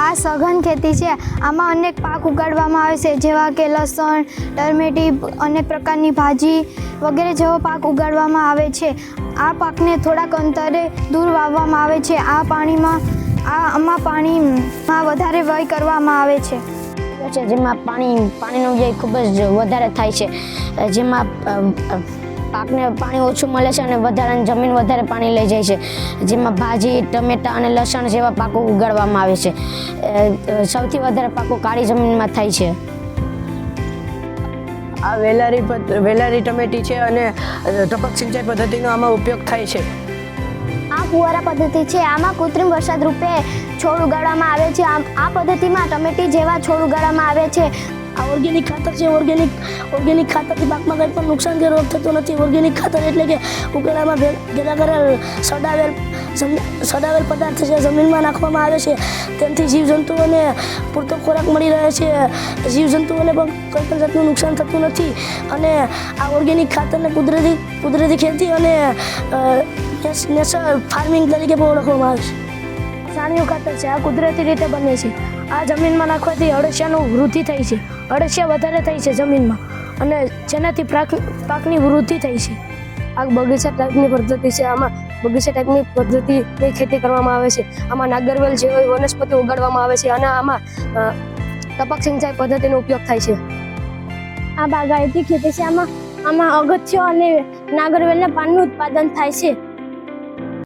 આ સઘન ખેતી છે. આમાં અનેક પાક ઉગાડવામાં આવે છે, જેવા કે લસણ ટર્મેટી અનેક પ્રકારની ભાજી વગેરે જેવો પાક ઉગાડવામાં આવે છે. આ પાકને થોડાક અંતરે દૂર વાવવામાં આવે છે. આ પાણીમાં, આ આમાં પાણીમાં વધારે વય કરવામાં આવે છે. જેમાં પાણી, પાણીનો વ્યય ખૂબ જ વધારે થાય છે. જેમાં પાકને પાણી ઓછું મળે છે અને વધારે જમીન વધારે પાણી લઈ જાય છે. જેમાં ભાજી ટમેટા અને લસણ જેવા પાકો ઉગાડવામાં આવે છે. સૌથી વધારે પાકો કાળી જમીનમાં થાય છે. આ વેલારી વેલારી ટમેટી છે અને ટપક સિંચાઈ પદ્ધતિનો આમાં ઉપયોગ થાય છે. આ ફુવારા પદ્ધતિ છે. આમાં કૃત્રિમ વરસાદ રૂપે છોડ ઉગાડવામાં આવે છે. આમ આ પદ્ધતિમાં ટમેટી જેવા છોડ ઉગાડવામાં આવે છે. આ ઓર્ગેનિક ખાતર છે ઓર્ગેનિક ઓર્ગેનિક ખાતરથી પાકમાં કંઈ પણ નુકસાન કે રોગ થતો નથી. ઓર્ગેનિક ખાતર એટલે કે ઉકેલામાં ભેગા કરેલ સડાવેલ સડાવેલ પદાર્થ છે, જમીનમાં નાખવામાં આવે છે. તેનાથી જીવજંતુઓને પૂરતો ખોરાક મળી રહે છે. જીવજંતુઓને પણ કોઈ પણ જાતનું નુકસાન થતું નથી. અને આ ઓર્ગેનિક ખાતરને કુદરતી કુદરતી ખેતી અને નેચરલ ફાર્મિંગ તરીકે પણ ઓળખવામાં આવે છે. છાણિયું ખાતર છે. આ કુદરતી રીતે બને છે. આ જમીનમાં નાખવાથી અળસિયાનું વૃદ્ધિ થઈ છે. અળસિયા વધારે થઈ છે જમીનમાં અને જેનાથી પાક પાકની વૃદ્ધિ થઈ છે. આ બગીચા ટાઈપની પદ્ધતિ છે. આમાં બગીચા ટાઈપની પદ્ધતિની ખેતી કરવામાં આવે છે. આમાં નાગરવેલ જેવી વનસ્પતિ ઉગાડવામાં આવે છે અને આમાં ટપક સિંચાઈ પદ્ધતિનો ઉપયોગ થાય છે. આ બાગાયતી ખેતી છે. આમાં આમાં અગત્યો અને નાગરવેલના પાનનું ઉત્પાદન થાય છે.